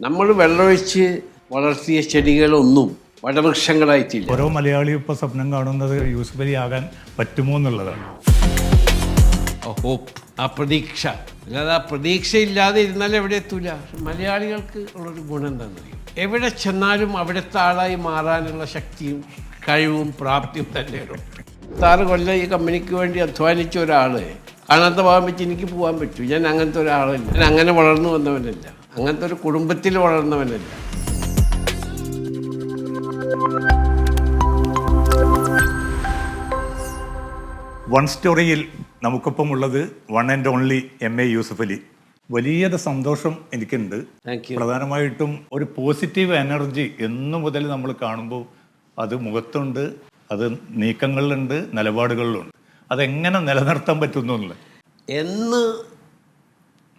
നമ്മൾ വെള്ളമൊഴിച്ച് വളർത്തിയ ചെടികളൊന്നും വടവൃക്ഷങ്ങളായിട്ടില്ല ഓരോ മലയാളി ഇപ്പോൾ സ്വപ്നം കാണുന്നത് യൂസുഫ് അലി ആകാൻ പറ്റുമോ എന്നുള്ളതാണ്. ഓഹോ ആ പ്രതീക്ഷ. അല്ലാതെ ആ പ്രതീക്ഷ ഇല്ലാതെ ഇരുന്നാൽ എവിടെ എത്തൂല? മലയാളികൾക്ക് ഉള്ളൊരു ഗുണം എന്താണെന്നറിയും എവിടെ ചെന്നാലും അവിടുത്തെ ആളായി മാറാനുള്ള ശക്തിയും കഴിവും പ്രാപ്തിയും തന്നെയാണ് താറ് കൊല്ലം ഈ കമ്പനിക്ക് വേണ്ടി അധ്വാനിച്ച ഒരാൾ കാണാത്ത ഭാഗം വെച്ച് എനിക്ക് പോകാൻ പറ്റൂ. ഞാൻ അങ്ങനത്തെ ഒരാളല്ല. ഞാൻ അങ്ങനെ വളർന്നു വന്നവനല്ല. അങ്ങനത്തെ ഒരു കുടുംബത്തിൽ വളർന്നവനല്ല. വൺ സ്റ്റോറിയിൽ നമുക്കൊപ്പം ഉള്ളത് one and only M A Yusuf Ali. വലിയ സന്തോഷം എനിക്കുണ്ട്. പ്രധാനമായിട്ടും ഒരു പോസിറ്റീവ് എനർജി എന്നു മുതൽ നമ്മൾ കാണുമ്പോൾ അത് മുഖത്തുണ്ട് അത് നീക്കങ്ങളിലുണ്ട് നിലപാടുകളിലുണ്ട്. അതെങ്ങനെ നിലനിർത്താൻ പറ്റുന്നു എന്നുള്ളത്? എന്ന്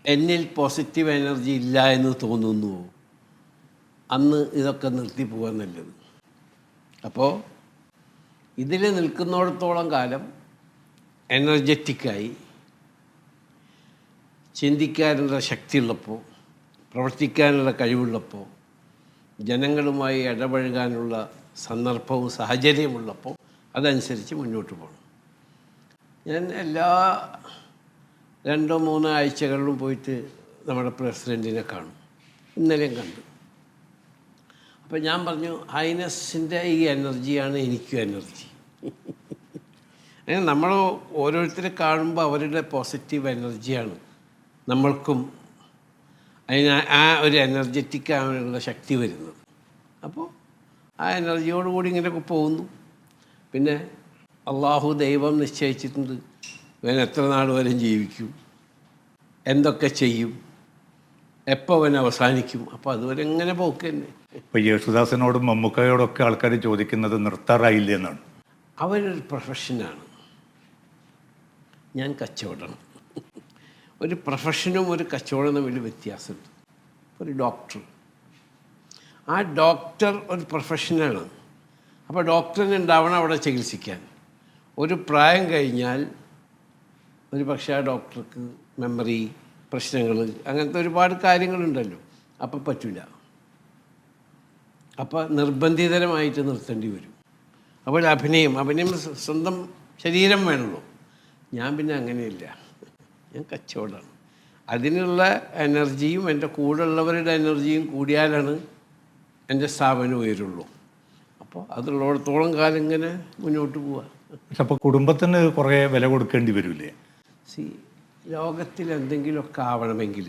എന്നിൽ പോസിറ്റീവ് എനർജി ഇല്ല എന്ന് തോന്നുന്നു. അന്ന് ഇതൊക്കെ നിർത്തി പോകാൻ നല്ലത്. അപ്പോൾ ഇതിൽ നിൽക്കുന്നിടത്തോളം കാലം എനർജറ്റിക്കായി ചിന്തിക്കാനുള്ള ശക്തിയുള്ളപ്പോൾ പ്രവർത്തിക്കാനുള്ള കഴിവുള്ളപ്പോൾ ജനങ്ങളുമായി ഇടപഴകാനുള്ള സന്ദർഭവും സാഹചര്യമുള്ളപ്പോൾ അതനുസരിച്ച് മുന്നോട്ട് പോകണം ഞാൻ എല്ലാ രണ്ടോ മൂന്നോ ആഴ്ചകളിലും പോയിട്ട് നമ്മുടെ പ്രസിഡന്റിനെ കാണും. ഇന്നലെയും കണ്ടു. അപ്പം ഞാൻ പറഞ്ഞു ഹൈനസിന്റെ ഈ എനർജിയാണ് എനിക്കും എനർജി. അങ്ങനെ നമ്മൾ ഓരോരുത്തരെ കാണുമ്പോൾ അവരുടെ പോസിറ്റീവ് എനർജിയാണ് നമ്മൾക്കും അതിന് ആ ഒരു എനർജറ്റിക് ആവാനുള്ള ശക്തി വരുന്നത്. അപ്പോൾ ആ എനർജിയോടുകൂടി ഇങ്ങനെയൊക്കെ പോകുന്നു. പിന്നെ അള്ളാഹു ദൈവം നിശ്ചയിച്ചിട്ടുണ്ട്. ഇവൻ എത്ര നാൾ വരെ ജീവിക്കും? എന്തൊക്കെ ചെയ്യും? എപ്പോൾ അവൻ അവസാനിക്കും? അപ്പോൾ അതുവരെ എങ്ങനെ പോക്ക് തന്നെ ഇപ്പോൾ യേശുദാസിനോടും മമ്മൂക്കയോടും ഒക്കെ ആൾക്കാർ ചോദിക്കുന്നത് നിർത്താറായില്ല എന്നാണ്. അവരൊരു പ്രൊഫഷനാണ്. ഞാൻ കച്ചവടം. ഒരു പ്രൊഫഷനും ഒരു കച്ചവടം തമ്മിൽ വ്യത്യാസമുണ്ട്. ഒരു ഡോക്ടർ. ആ ഡോക്ടർ ഒരു പ്രൊഫഷനാണ്. അപ്പോൾ ഡോക്ടറിന് ഉണ്ടാവണം അവിടെ ചികിത്സിക്കാൻ. ഒരു പ്രായം കഴിഞ്ഞാൽ ഒരു പക്ഷേ ആ ഡോക്ടർക്ക് മെമ്മറി പ്രശ്നങ്ങൾ അങ്ങനത്തെ ഒരുപാട് കാര്യങ്ങളുണ്ടല്ലോ. അപ്പം പറ്റില്ല അപ്പോൾ നിർബന്ധിതരമായിട്ട് നിർത്തേണ്ടി വരും. അപ്പോൾ അഭിനയം അഭിനയം സ്വ- സ്വന്തം ശരീരം വേണമല്ലോ ഞാൻ പിന്നെ അങ്ങനെയില്ല. ഞാൻ കച്ചവടമാണ്. അതിനുള്ള എനർജിയും എന്റെ കൂടെ ഉള്ളവരുടെ എനർജിയും കൂടിയാലാണ് എന്റെ സ്ഥാപനം ഉയരുള്ളൂ. അപ്പോൾ അതുള്ളിടത്തോളം കാലം ഇങ്ങനെ മുന്നോട്ട് പോവുക പക്ഷെ അപ്പോൾ കുടുംബത്തിന് കുറേ വില കൊടുക്കേണ്ടി വരില്ലേ സി ലോകത്തിൽ എന്തെങ്കിലുമൊക്കെ ആവണമെങ്കിൽ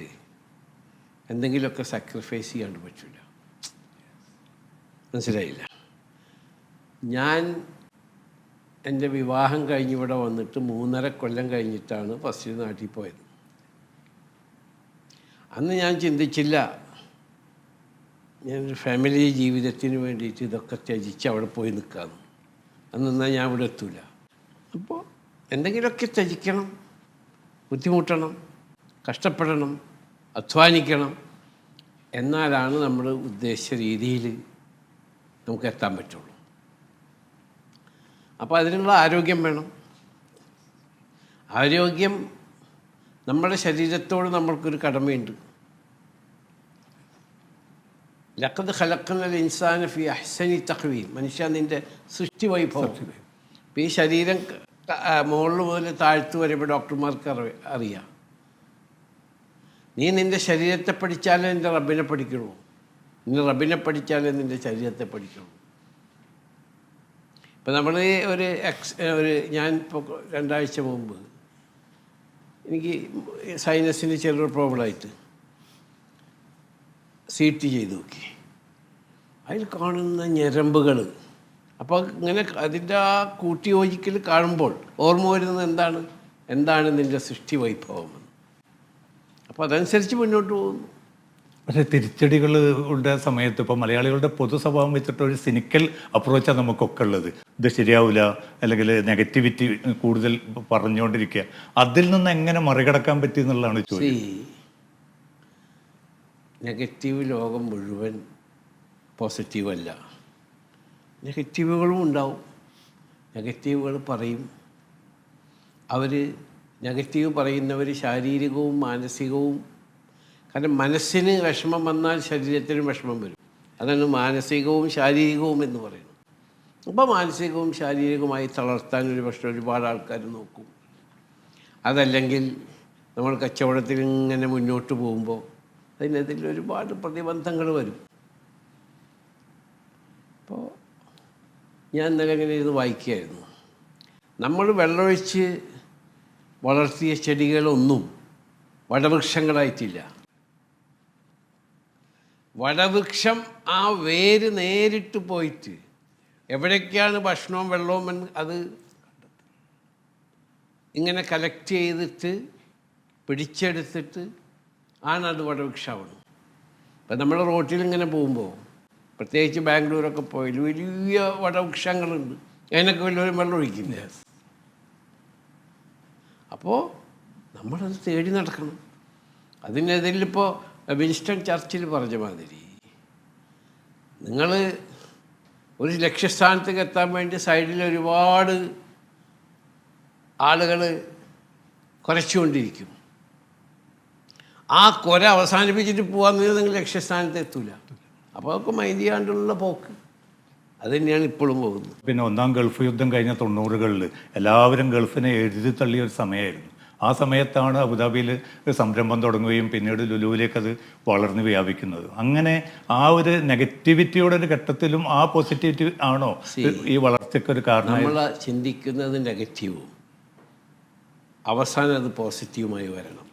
എന്തെങ്കിലുമൊക്കെ സാക്രിഫൈസ് ചെയ്യാണ്ട് പറ്റില്ല മനസ്സിലായില്ല? ഞാൻ എന്റെ വിവാഹം കഴിഞ്ഞ് ഇവിടെ വന്നിട്ട് മൂന്നര കൊല്ലം കഴിഞ്ഞിട്ടാണ് ഫസ്റ്റ് നാട്ടിൽ പോയത്. അന്ന് ഞാൻ ചിന്തിച്ചില്ല ഞാനൊരു ഫാമിലി ജീവിതത്തിന് വേണ്ടിയിട്ട് ഇതൊക്കെ ത്യജിച്ച് അവിടെ പോയി നിൽക്കാമെന്ന് അന്നെന്നാൽ ഞാൻ ഇവിടെ എത്തൂല. അപ്പോൾ എന്തെങ്കിലുമൊക്കെ ത്യജിക്കണം. ബുദ്ധിമുട്ടണം കഷ്ടപ്പെടണം അധ്വാനിക്കണം എന്നാലാണ് നമ്മൾ ഉദ്ദേശിച്ച രീതിയിൽ നമുക്ക് എത്താൻ പറ്റുള്ളൂ. അപ്പോൾ അതിനുള്ള ആരോഗ്യം വേണം. ആരോഗ്യം നമ്മുടെ ശരീരത്തോട് നമ്മൾക്കൊരു കടമയുണ്ട്. ലക്കത് ഖലക്കുന്ന ഇൻസാന ഫി അഹ്സനി തഖ്വീം. മനുഷ്യ നിന്റെ സൃഷ്ടി വൈഭവം. ഈ ശരീരം മുകളിൽ മുതൽ താഴ്ത്തു വരെ ഇപ്പോൾ ഡോക്ടർമാർക്ക് അറി അറിയാം. നീ നിന്റെ ശരീരത്തെ പഠിച്ചാലേ നിന്റെ റബ്ബിനെ പഠിക്കുള്ളൂ. നീ റബ്ബിനെ പഠിച്ചാലേ നിന്റെ ശരീരത്തെ പഠിക്കുള്ളൂ. ഇപ്പം നമ്മൾ ഒരു എക്സ് ഒരു ഞാൻ ഇപ്പോൾ രണ്ടാഴ്ച മുമ്പ് എനിക്ക് സൈനസിന് ചെറിയൊരു പ്രോബ്ലമായിട്ട് സി ടി ചെയ്ത് നോക്കി. അതിൽ കാണുന്ന ഞരമ്പുകൾ അപ്പോൾ ഇങ്ങനെ അതിന്റെ ആ കൂട്ടിയോജിക്കൽ കാണുമ്പോൾ ഓർമ്മ വരുന്നത് എന്താണ്? എന്താണ് നിന്റെ സൃഷ്ടി വൈഭവം അപ്പോൾ അതനുസരിച്ച് മുന്നോട്ട് പോകുന്നു. പക്ഷേ തിരിച്ചടികളുടെ സമയത്ത് ഇപ്പോൾ മലയാളികളുടെ പൊതു സ്വഭാവം വെച്ചിട്ട് ഒരു സിനിക്കൽ അപ്രോച്ചാണ് നമുക്കൊക്കെ ഉള്ളത്. ഇത് ശരിയാവില്ല അല്ലെങ്കിൽ നെഗറ്റിവിറ്റി കൂടുതൽ പറഞ്ഞുകൊണ്ടിരിക്കുക അതിൽ നിന്ന് എങ്ങനെ മറികടക്കാൻ പറ്റി എന്നുള്ളതാണ് ചോദ്യം. നെഗറ്റീവ് ലോകം മുഴുവൻ പോസിറ്റീവല്ല. നെഗറ്റീവുകളും ഉണ്ടാവും. നെഗറ്റീവുകൾ പറയും. അവർ നെഗറ്റീവ് പറയുന്നവർ ശാരീരികവും മാനസികവും കാരണം മനസ്സിന് വിഷമം വന്നാൽ ശരീരത്തിനും വിഷമം വരും. അതാണ് മാനസികവും ശാരീരികവും എന്ന് പറയുന്നത്. അപ്പോൾ മാനസികവും ശാരീരികവുമായി തളർത്താൻ ഒരു പക്ഷേ ഒരുപാട് ആൾക്കാർ നോക്കും. അതല്ലെങ്കിൽ നമ്മൾ കച്ചവടത്തിൽ ഇങ്ങനെ മുന്നോട്ട് പോകുമ്പോൾ അതിനെതിരെ ഒരുപാട് പ്രതിബന്ധങ്ങൾ വരും. അപ്പോൾ ഞാൻ ഇന്നലെ ഇങ്ങനെ ഇരുന്ന് വായിക്കുകയായിരുന്നു. നമ്മൾ വെള്ളമൊഴിച്ച് വളർത്തിയ ചെടികളൊന്നും വടവൃക്ഷങ്ങളായിട്ടില്ല. വടവൃക്ഷം ആ വേര് നേരിട്ട് പോയിട്ട് എവിടേക്കാണ് ഭക്ഷണവും വെള്ളവും അത് ഇങ്ങനെ കലക്ട് ചെയ്തിട്ട് പിടിച്ചെടുത്തിട്ട് ആണ് അത് വടവൃക്ഷമാവുന്നത്. ഇപ്പം നമ്മൾ റോട്ടിൽ ഇങ്ങനെ പോകുമ്പോൾ പ്രത്യേകിച്ച് ബാംഗ്ലൂരൊക്കെ പോയാൽ വലിയ വടവൃക്ഷങ്ങളുണ്ട്. അതിനൊക്കെ വലിയൊരു വെള്ളം ഒഴിക്കില്ല? അപ്പോൾ നമ്മളത് തേടി നടക്കണം. അതിനെതിരിലിപ്പോൾ വിൻസ്റ്റൺ ചർച്ചിൽ പറഞ്ഞ മാതിരി നിങ്ങൾ ഒരു ലക്ഷ്യസ്ഥാനത്തേക്ക് എത്താൻ വേണ്ടി സൈഡിൽ ഒരുപാട് ആളുകൾ കുറച്ചുകൊണ്ടിരിക്കും ആ കുര അവസാനിപ്പിച്ചിട്ട് പോകാൻ നിങ്ങൾ ലക്ഷ്യസ്ഥാനത്ത് എത്തൂല. അപ്പോൾ അതൊക്കെ മൈൻഡ് ചെയ്യാണ്ടുള്ള പോക്ക്. അത് തന്നെയാണ് ഇപ്പോഴും പോകുന്നത്. പിന്നെ ഒന്നാം ഗൾഫ് യുദ്ധം കഴിഞ്ഞ തൊണ്ണൂറുകളിൽ എല്ലാവരും ഗൾഫിനെ എഴുതി തള്ളിയ ഒരു സമയമായിരുന്നു. ആ സമയത്താണ് അബുദാബിയിൽ ഒരു സംരംഭം തുടങ്ങുകയും പിന്നീട് ലുലുവിലേക്ക് അത് വളർന്നു വ്യാപിക്കുന്നത്. അങ്ങനെ ആ ഒരു നെഗറ്റിവിറ്റിയുടെ ഒരു ഘട്ടത്തിലും ആ പോസിറ്റിവിറ്റി ആണോ ഈ വളർച്ചയ്ക്ക് ഒരു കാരണമായി നമ്മൾ ചിന്തിക്കുന്നത് നെഗറ്റീവും. അവസാനം അത് പോസിറ്റീവുമായി വരണം.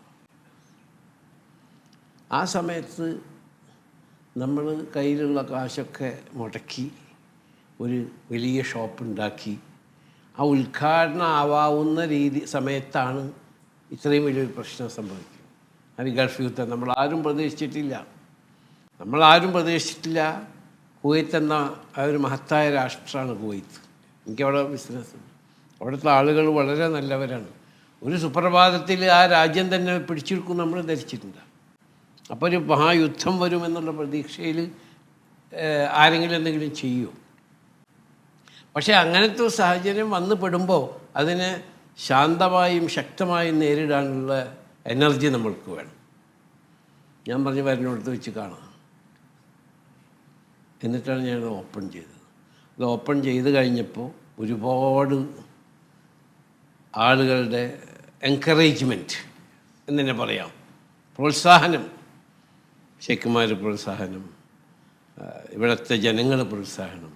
ആ സമയത്ത് നമ്മൾ കയ്യിലുള്ള കാശൊക്കെ മുടക്കി ഒരു വലിയ ഷോപ്പ് ഉണ്ടാക്കി ആ ഉദ്ഘാടനം ആവാവുന്ന രീതി സമയത്താണ് ഇത്രയും വലിയൊരു പ്രശ്നം സംഭവിക്കുന്നത്. അത് ഗൾഫ് യുദ്ധം. നമ്മൾ ആരും പ്രതീക്ഷിച്ചിട്ടില്ല. നമ്മളാരും പ്രതീക്ഷിച്ചിട്ടില്ല കുവൈത്ത് എന്ന ഒരു മഹത്തായ രാഷ്ട്രമാണ് കുവൈത്ത്. എനിക്കവിടെ ബിസിനസ് അവിടുത്തെ ആളുകൾ വളരെ നല്ലവരാണ്. ഒരു സുപ്രഭാതത്തിൽ ആ രാജ്യം തന്നെ പിടിച്ചെടുക്കും നമ്മൾ ധരിച്ചിട്ടുണ്ട്. അപ്പോൾ ഒരു മഹായുദ്ധം വരുമെന്നുള്ള പ്രതീക്ഷയിൽ ആരെങ്കിലും എന്തെങ്കിലും ചെയ്യും? പക്ഷേ അങ്ങനത്തെ ഒരു സാഹചര്യം വന്നു പെടുമ്പോൾ അതിനെ ശാന്തമായും ശക്തമായും നേരിടാനുള്ള എനർജി നമ്മൾക്ക് വേണം. ഞാൻ പറഞ്ഞു വരുന്നിടത്ത് വെച്ച് കാണാം. എന്നിട്ടാണ് ഞാനത് ഓപ്പൺ ചെയ്തത്. അത് ഓപ്പൺ ചെയ്ത് കഴിഞ്ഞപ്പോൾ ഒരുപാട് ആളുകളുടെ എൻകറേജ്മെന്റ് എന്ന് തന്നെ പറയാം പ്രോത്സാഹനം ഷെയ്ഖുമാർ പ്രോത്സാഹനം ഇവിടുത്തെ ജനങ്ങൾ പ്രോത്സാഹനം.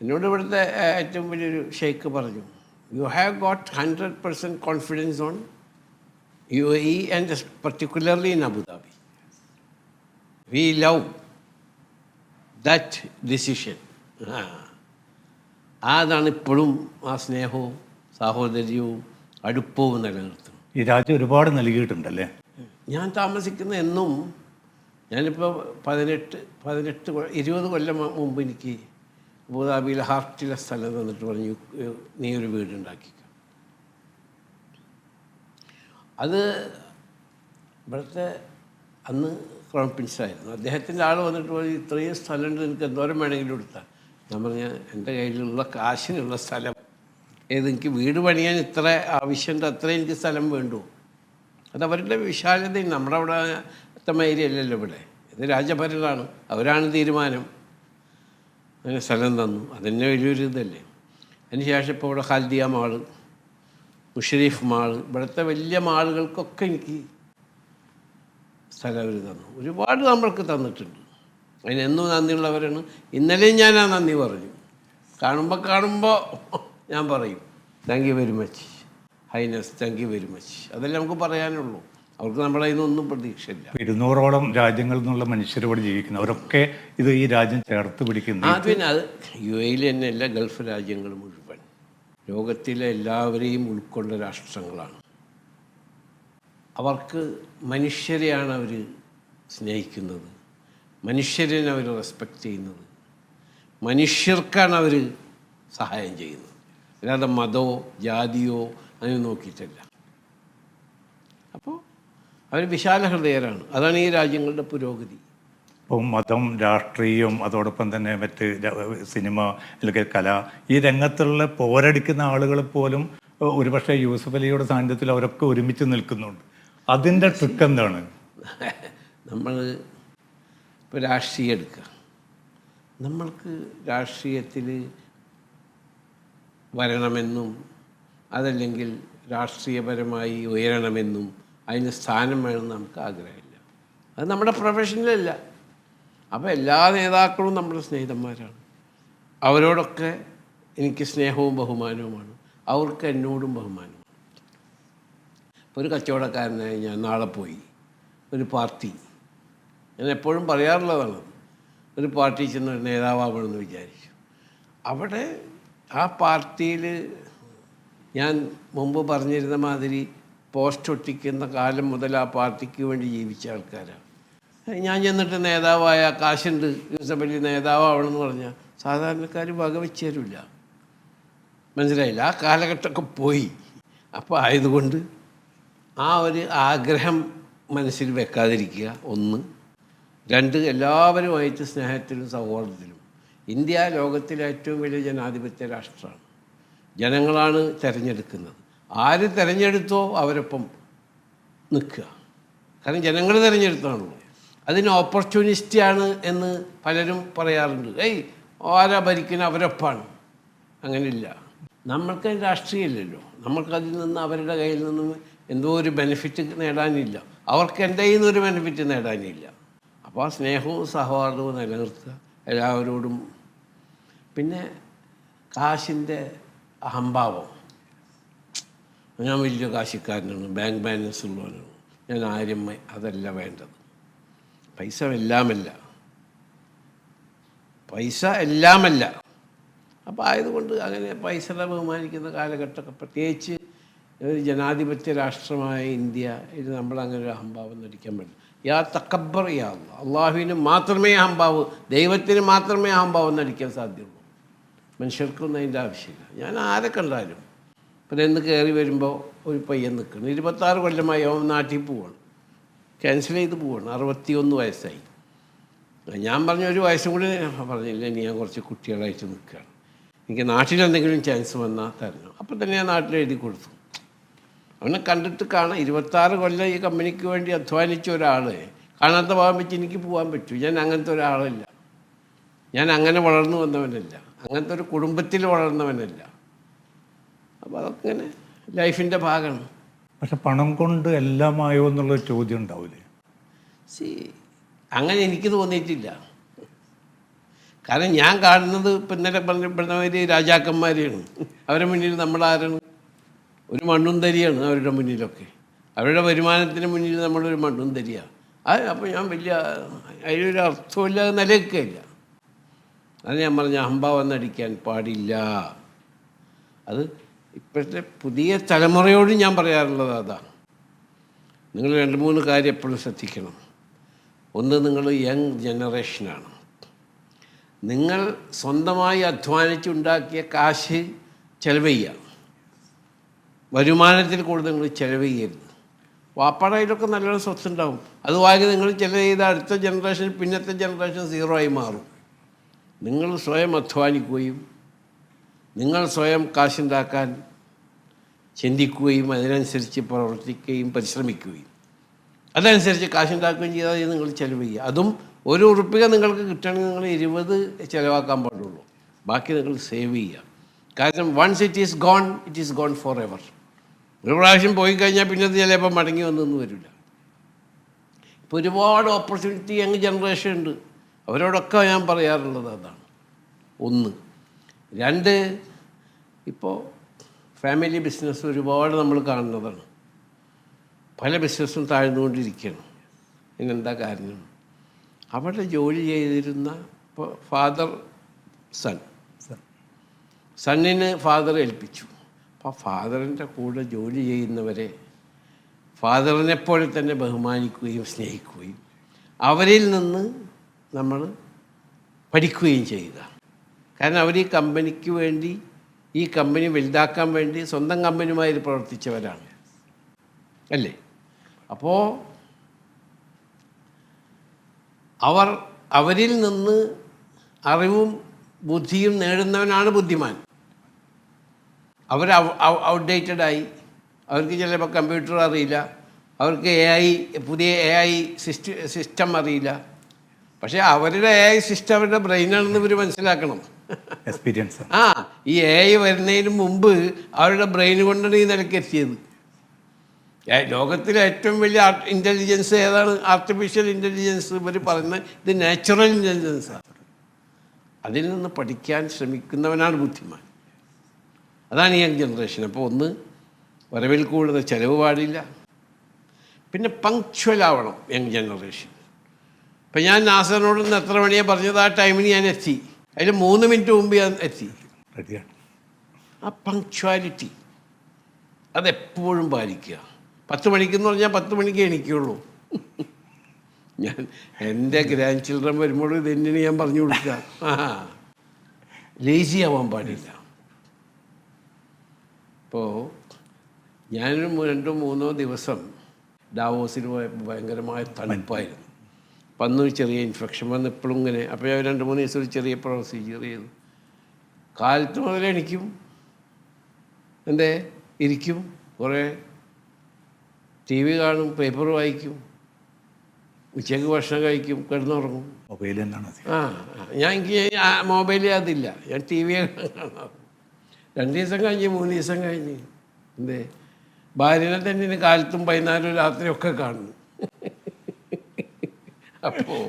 എന്നോട് ഇവിടുത്തെ ഏറ്റവും വലിയൊരു ഷെയ്ക്ക് പറഞ്ഞു you have got hundred percent confidence on U A E and particularly in Abu Dhabi we love that decision അതാണ് ഇപ്പോഴും ആ സ്നേഹവും സാഹോദര്യവും അടുപ്പവും നിലനിർത്തുന്നത്. ഈ രാജ്യം ഒരുപാട് നൽകിയിട്ടുണ്ടല്ലേ? ഞാൻ താമസിക്കുന്ന എന്നും ഞാനിപ്പോൾ പതിനെട്ട് പതിനെട്ട് ഇരുപത് കൊല്ലം മുമ്പ് എനിക്ക് അബുദാബിയിൽ ഹാർട്ടിലെ സ്ഥലം തന്നിട്ട് പറഞ്ഞു നീ ഒരു വീടുണ്ടാക്കി. അത് ഇവിടുത്തെ അന്ന് ക്രൗൺ പ്രിൻസായിരുന്നു അദ്ദേഹത്തിന്റെ ആൾ വന്നിട്ട് പറഞ്ഞു ഇത്രയും സ്ഥലമുണ്ട് നിനക്ക് എന്തോരം വേണമെങ്കിലും എടുത്താൽ ഞാൻ പറഞ്ഞ എന്റെ കയ്യിലുള്ള കാശിനുള്ള സ്ഥലം. ഏത് എനിക്ക് വീട് പണിയാൻ ഇത്ര ആവശ്യമുണ്ട് അത്രയും എനിക്ക് സ്ഥലം വേണ്ടു. അത് അവരുടെ വിശാലതയും നമ്മുടെ അവിടെ അത്തമ്മ ഏരിയ അല്ലല്ലോ ഇവിടെ. ഇത് രാജഭരണമാണ് അവരാണ് തീരുമാനം. അങ്ങനെ സ്ഥലം തന്നു. അതന്നെ വലിയൊരു ഇതല്ലേ. അതിന് ശേഷം ഇപ്പോൾ ഇവിടെ ഖാൽദിയ മാൾ മുഷരീഫ് മാൾ ഇവിടുത്തെ വലിയ മാളുകൾക്കൊക്കെ എനിക്ക് സ്ഥലം അവർ തന്നു. ഒരുപാട് നമ്മൾക്ക് തന്നിട്ടുണ്ട്. അതിനെന്നും നന്ദിയുള്ളവരാണ്. ഇന്നലെയും ഞാൻ ആ നന്ദി പറഞ്ഞു. കാണുമ്പോൾ കാണുമ്പോൾ ഞാൻ പറയും. Thank you very much highness thank you very much അതല്ലേ നമുക്ക് പറയാനുള്ളൂ. അവർക്ക് നമ്മളെ ഇതൊന്നും പ്രതീക്ഷയില്ല. ഇരുന്നൂറോളം രാജ്യങ്ങളിൽ നിന്നുള്ള മനുഷ്യരോട് ഇവിടെ ജീവിക്കുന്നു അവരൊക്കെ ഇത് ഈ രാജ്യം ചേർത്ത് പിടിക്കുന്നു. ആ പിന്നെ അത് യു എയിൽ തന്നെ എല്ലാ ഗൾഫ് രാജ്യങ്ങളും മുഴുവൻ. ലോകത്തിലെ എല്ലാവരെയും ഉൾക്കൊണ്ട രാഷ്ട്രങ്ങളാണ്. അവർക്ക് മനുഷ്യരെയാണ് അവർ സ്നേഹിക്കുന്നത്. മനുഷ്യരെ അവർ റെസ്പെക്റ്റ് ചെയ്യുന്നത്. മനുഷ്യർക്കാണ് അവർ സഹായം ചെയ്യുന്നത്. അല്ലാതെ മതമോ ജാതിയോ അങ്ങനെ നോക്കിയിട്ടില്ല. അപ്പോൾ അവർ വിശാല ഹൃദയരാണ്. അതാണ് ഈ രാജ്യങ്ങളുടെ പുരോഗതി. ഇപ്പം മതം രാഷ്ട്രീയം അതോടൊപ്പം തന്നെ മറ്റ് സിനിമ അല്ലെങ്കിൽ കല ഈ രംഗത്തുള്ള പോരടിക്കുന്ന ആളുകൾ പോലും ഒരുപക്ഷെ യൂസഫ് അലിയുടെ സാന്നിധ്യത്തിൽ അവരൊക്കെ ഒരുമിച്ച് നിൽക്കുന്നുണ്ട്. അതിന്റെ ട്രിക്ക് എന്താണ്? നമ്മൾ ഇപ്പോൾ രാഷ്ട്രീയം എടുക്കുക. നമ്മൾക്ക് രാഷ്ട്രീയത്തിൽ വരണമെന്നും അതല്ലെങ്കിൽ രാഷ്ട്രീയപരമായി ഉയരണമെന്നും അതിന് സ്ഥാനം വേണമെന്ന് നമുക്ക് ആഗ്രഹമില്ല. അത് നമ്മുടെ പ്രൊഫഷനിലല്ല. അപ്പോൾ എല്ലാ നേതാക്കളും നമ്മുടെ സ്നേഹിതന്മാരാണ്. അവരോടൊക്കെ എനിക്ക് സ്നേഹവും ബഹുമാനവുമാണ്. അവർക്ക് എന്നോടും ബഹുമാനവും ഒരു കച്ചവടക്കാരനായി ഞാൻ നാളെ പോയി. ഒരു പാർട്ടി. ഞാൻ എപ്പോഴും പറയാറുള്ളതാണ്. ഒരു പാർട്ടി ചെന്ന് ഒരു നേതാവാകണമെന്ന് വിചാരിച്ചു. അവിടെ ആ പാർട്ടിയിൽ ഞാൻ മുമ്പ് പറഞ്ഞിരുന്ന മാതിരി പോസ്റ്റ് ഒട്ടിക്കുന്ന കാലം മുതൽ ആ പാർട്ടിക്ക് വേണ്ടി ജീവിച്ച ആൾക്കാരാണ്. ഞാൻ ചെന്നിട്ട് നേതാവായ കാശുണ്ട് യൂസഫ് അലി നേതാവാവണമെന്ന് പറഞ്ഞാൽ സാധാരണക്കാർ വകവെച്ച് തരില്ല മനസ്സിലായില്ല? ആ കാലഘട്ടമൊക്കെ പോയി. അപ്പോൾ ആയതുകൊണ്ട് ആ ഒരു ആഗ്രഹം മനസ്സിൽ വെക്കാതിരിക്കുക ഒന്ന്. രണ്ട് എല്ലാവരുമായിട്ട് സ്നേഹത്തിലും സൗഹാർദ്ദത്തിലും. ഇന്ത്യ ലോകത്തിലെ ഏറ്റവും വലിയ ജനാധിപത്യ രാഷ്ട്രമാണ്. ജനങ്ങളാണ് തിരഞ്ഞെടുക്കുന്നത്. ആര് തിരഞ്ഞെടുത്തോ അവരൊപ്പം നിൽക്കുക. കാരണം ജനങ്ങൾ തിരഞ്ഞെടുത്താണല്ലോ അതിന് ഓപ്പർച്യൂണിസ്റ്റിയാണ് എന്ന് പലരും പറയാറുണ്ട്. ഏയ് ആരാ ഭരിക്കുന്ന അവരൊപ്പാണ്. അങ്ങനെയില്ല. നമ്മൾക്ക് രാഷ്ട്രീയമില്ലല്ലോ. നമ്മൾക്കതിൽ നിന്ന് അവരുടെ കയ്യിൽ നിന്നും എന്തോ ഒരു ബെനിഫിറ്റ് നേടാനില്ല. അവർക്ക് എന്റെ കയ്യിൽ നിന്നൊരു ബെനിഫിറ്റ് നേടാനില്ല. അപ്പോൾ ആ സ്നേഹവും സഹോദരവും നിലനിർത്തുക. എല്ലാവരോടും. പിന്നെ കാശിന്റെ അഹംഭാവം. ഞാൻ വലിയ കാശിക്കാരനാണ് ബാങ്ക് ബാലൻസ് ഉള്ളവനാണ്. ഞാൻ ആരും അതല്ല വേണ്ടത്. പൈസ എല്ലാമല്ല. പൈസ എല്ലാമല്ല. അപ്പോൾ ആയതുകൊണ്ട് അങ്ങനെ പൈസയുടെ ബഹുമാനിക്കുന്ന കാലഘട്ടമൊക്കെ പ്രത്യേകിച്ച് ഒരു ജനാധിപത്യ രാഷ്ട്രമായ ഇന്ത്യ ഇത് നമ്മളങ്ങനെ ഒരു അഹംഭാവം നടിക്കാൻ പറ്റില്ല. യാ തക്കബ്ബർ യാ അള്ളാഹ്. അള്ളാഹുവിന് മാത്രമേ അഹംഭാവ് ദൈവത്തിന് മാത്രമേ അഹംഭാവം നടിക്കാൻ സാധ്യമുള്ളൂ മനുഷ്യർക്കൊന്നും അതിന്റെ ആവശ്യമില്ല. ഞാൻ ആരെ കണ്ടാലും. പിന്നെ എന്ന് കയറി വരുമ്പോൾ ഒരു പയ്യൻ നിൽക്കണം ഇരുപത്താറ് കൊല്ലമായി അവൻ നാട്ടിൽ പോവാണ്. ക്യാൻസൽ ചെയ്ത് പോവാണ്. അറുപത്തിയൊന്ന് വയസ്സായി. ഞാൻ പറഞ്ഞ ഒരു വയസ്സും കൂടി പറഞ്ഞില്ല. ഇനി ഞാൻ കുറച്ച് കുട്ടികളായിട്ട് നിൽക്കുകയാണ്. എനിക്ക് നാട്ടിലെന്തെങ്കിലും ചാൻസ് വന്നാൽ തരണം. അപ്പം തന്നെ ഞാൻ നാട്ടിൽ എഴുതി കൊടുത്തു. അവനെ കണ്ടിട്ട് കാണാം ഇരുപത്താറ് കൊല്ലം ഈ കമ്പനിക്ക് വേണ്ടി അധ്വാനിച്ച ഒരാൾ കാണാത്ത ഭാഗം വെച്ച് എനിക്ക് പോകാൻ പറ്റൂ. ഞാൻ അങ്ങനത്തെ ഒരാളല്ല. ഞാൻ അങ്ങനെ വളർന്നു വന്നവനല്ല. അങ്ങനത്തെ ഒരു കുടുംബത്തിൽ വളർന്നവനല്ല. അപ്പോൾ അതൊക്കെ ലൈഫിന്റെ ഭാഗമാണ്. പക്ഷെ പണം കൊണ്ട് എല്ലാമായോ എന്നുള്ളൊരു ചോദ്യം ഉണ്ടാവില്ലേ സി അങ്ങനെ എനിക്ക് തോന്നിയിട്ടില്ല. കാരണം ഞാൻ കാണുന്നത് പിന്നലെ പറഞ്ഞ പറഞ്ഞപ്പെടുന്നവർ രാജാക്കന്മാരെയാണ്. അവരുടെ മുന്നിൽ നമ്മളാരാണ്? ഒരു മണ്ണും തരിയാണ് അവരുടെ മുന്നിലൊക്കെ. അവരുടെ വരുമാനത്തിന് മുന്നിൽ നമ്മളൊരു മണ്ണും തരിയാണ്. അത് അപ്പോൾ ഞാൻ വലിയ അതിലൊരു അർത്ഥമില്ലാതെ നിലനിൽക്കുകയില്ല. അത് ഞാൻ പറഞ്ഞ അമ്പ വന്നടിക്കാൻ പാടില്ല. അത് ഇപ്പോഴത്തെ പുതിയ തലമുറയോട് ഞാൻ പറയാറുള്ളത് അതാണ്. നിങ്ങൾ രണ്ട് മൂന്ന് കാര്യം എപ്പോഴും ശ്രദ്ധിക്കണം. ഒന്ന് നിങ്ങൾ യങ് ജനറേഷനാണ്. നിങ്ങൾ സ്വന്തമായി അധ്വാനിച്ചുണ്ടാക്കിയ കാശ് ചെലവ് ചെയ്യുക വരുമാനത്തിൽ കൂടുതൽ നിങ്ങൾ ചെലവ് ചെയ്യരുത് വാപ്പാടെ കയ്യിലൊക്കെ നല്ലൊരു സ്വത്തുണ്ടാവും. അത് വാങ്ങി നിങ്ങൾ ചെലവ് ചെയ്ത അടുത്ത ജനറേഷൻ പിന്നത്തെ ജനറേഷൻ സീറോ ആയി മാറും. നിങ്ങൾ സ്വയം അധ്വാനിക്കുകയും നിങ്ങൾ സ്വയം കാശുണ്ടാക്കാൻ ചിന്തിക്കുകയും അതിനനുസരിച്ച് പ്രവർത്തിക്കുകയും പരിശ്രമിക്കുകയും. അതനുസരിച്ച് കാശുണ്ടാക്കുകയും ചെയ്താൽ നിങ്ങൾ ചിലവ് ചെയ്യുക. അതും ഒരു ഉറുപ്പിക നിങ്ങൾക്ക് കിട്ടണമെങ്കിൽ നിങ്ങൾ ഇരുപത് ചിലവാക്കാൻ പാടുള്ളൂ. ബാക്കി നിങ്ങൾ സേവ് ചെയ്യുക. കാരണം once it is gone it is gone forever ഒരു പ്രാവശ്യം പോയി കഴിഞ്ഞാൽ പിന്നെ ചിലപ്പോൾ മടങ്ങി വന്നൊന്നും വരില്ല. ഇപ്പോൾ ഒരുപാട് ഓപ്പർച്യൂണിറ്റി യങ് ജനറേഷൻ ഉണ്ട്. അവരോടൊക്കെ ഞാൻ പറയാറുള്ളത് അതാണ്. ഒന്ന്. രണ്ട് ഇപ്പോൾ ഫാമിലി ബിസിനസ് ഒരുപാട് നമ്മൾ കാണുന്നതാണ്. പല ബിസിനസ്സും താഴ്ന്നുകൊണ്ടിരിക്കുകയാണ്. ഇതിനെന്താ കാരണം അവിടെ ജോലി ചെയ്തിരുന്ന ഇപ്പോൾ ഫാദർ സൺ. സണ്ണിന് ഫാദർ ഏൽപ്പിച്ചു. അപ്പോൾ ഫാദറിന്റെ കൂടെ ജോലി ചെയ്യുന്നവരെ ഫാദറിനെ പോലെ തന്നെ ബഹുമാനിക്കുകയും സ്നേഹിക്കുകയും അവരിൽ നിന്ന് നമ്മൾ പഠിക്കുകയും ചെയ്യുക. കാരണം അവർ ഈ കമ്പനിക്ക് വേണ്ടി ഈ കമ്പനി വലുതാക്കാൻ വേണ്ടി സ്വന്തം കമ്പനിയുമായി പ്രവർത്തിച്ചവരാണ്. അല്ലേ? അപ്പോൾ അവർ അവരിൽ നിന്ന് അറിവും ബുദ്ധിയും നേടുന്നവനാണ് ബുദ്ധിമാൻ. അവർ ഔട്ട്ഡേറ്റഡ് ആയി. അവർക്ക് ചിലപ്പോൾ കമ്പ്യൂട്ടർ അറിയില്ല. അവർക്ക് എ ഐ പുതിയ എ ഐ സിസ്റ്റം അറിയില്ല. പക്ഷേ അവരുടെ എ ഐ സിസ്റ്റം അവരുടെ ബ്രെയിനാണെന്ന് ഇവർ മനസ്സിലാക്കണം. എക്സ്പീരിയൻസ് ആ ഈ എ ഐ വരുന്നതിന് മുമ്പ് അവരുടെ ബ്രെയിൻ കൊണ്ടാണ് ഈ നിലയ്ക്ക് എത്തിയത്. ലോകത്തിലെ ഏറ്റവും വലിയ ഇന്റലിജൻസ് ഏതാണ്? ആർട്ടിഫിഷ്യൽ ഇന്റലിജൻസ് ഇവർ പറയുന്നത് ഇത് നാച്ചുറൽ ആണ് അതിൽ നിന്ന് പഠിക്കാൻ ശ്രമിക്കുന്നവനാണ് ബുദ്ധിമാൻ. അതാണ് യങ് ജനറേഷൻ അപ്പോൾ ഒന്ന് വരവിൽ കൂടുതൽ ചിലവ് പാടില്ല. പിന്നെ പങ്ക്ച്വൽ ആവണം യങ് ജനറേഷൻ ഇപ്പം ഞാൻ നാസറിനോട് ഇന്ന് എത്ര മണിയാണ് പറഞ്ഞത്? ആ ടൈമിന് ഞാൻ എത്തി. അതിൽ മൂന്ന് മിനിറ്റ് മുമ്പ് ഞാൻ എത്തി. റെഡിയാണ്. ആ പങ്ക്ച്വാലിറ്റി അതെപ്പോഴും പാലിക്കുക. പത്ത് മണിക്കെന്ന് പറഞ്ഞാൽ പത്ത് മണിക്ക് എനിക്കുള്ളൂ ഞാൻ എന്റെ ഗ്രാൻഡ് ചിൽഡ്രൻ വരുമ്പോൾ ഇത് ഞാൻ പറഞ്ഞു കൊടുക്കുക. ആ ലേസി ആവാൻ പാടില്ല. ഇപ്പോൾ ഞാനൊരു രണ്ടോ മൂന്നോ ദിവസം ഡാവോസിന് പോയപ്പോൾ ഭയങ്കരമായ തണുപ്പായിരുന്നു. അന്നൊരു ചെറിയ ഇൻഫെക്ഷൻ വന്ന് ഇപ്പോഴും ഇങ്ങനെ. അപ്പോൾ ഞാൻ രണ്ട് മൂന്ന് ദിവസം ഒരു ചെറിയ പ്രൊസീജിയർ ചെയ്തു. കാലത്ത് മുതൽ എണിക്കും. എന്തേ? ഇരിക്കും. കുറേ ടി വി കാണും പേപ്പർ വായിക്കും. ഉച്ചയ്ക്ക് ഭക്ഷണം കഴിക്കും കിടന്നുറങ്ങും. മൊബൈൽ. ആ. ഞാൻ എനിക്ക് മൊബൈലിൽ അതില്ല. ഞാൻ ടി വി കാണാം രണ്ട് ദിവസം കഴിഞ്ഞ് മൂന്ന് ദിവസം കഴിഞ്ഞ്. എന്തേ? ഭാര്യനെ തന്നെ കാലത്തും പതിനാലും രാത്രിയും ഒക്കെ കാണുന്നു അപ്പോൾ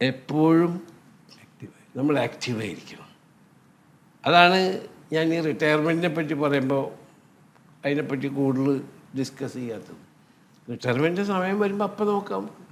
എപ്പോഴും നമ്മൾ ആക്റ്റീവായിരിക്കണം അതാണ് ഞാൻ ഈ റിട്ടയർമെന്റിനെ പറ്റി പറയുമ്പോൾ അതിനെപ്പറ്റി കൂടുതൽ ഡിസ്കസ് ചെയ്യാത്തത്. റിട്ടയർമെന്റ് സമയം വരുമ്പോൾ അപ്പം നോക്കാം.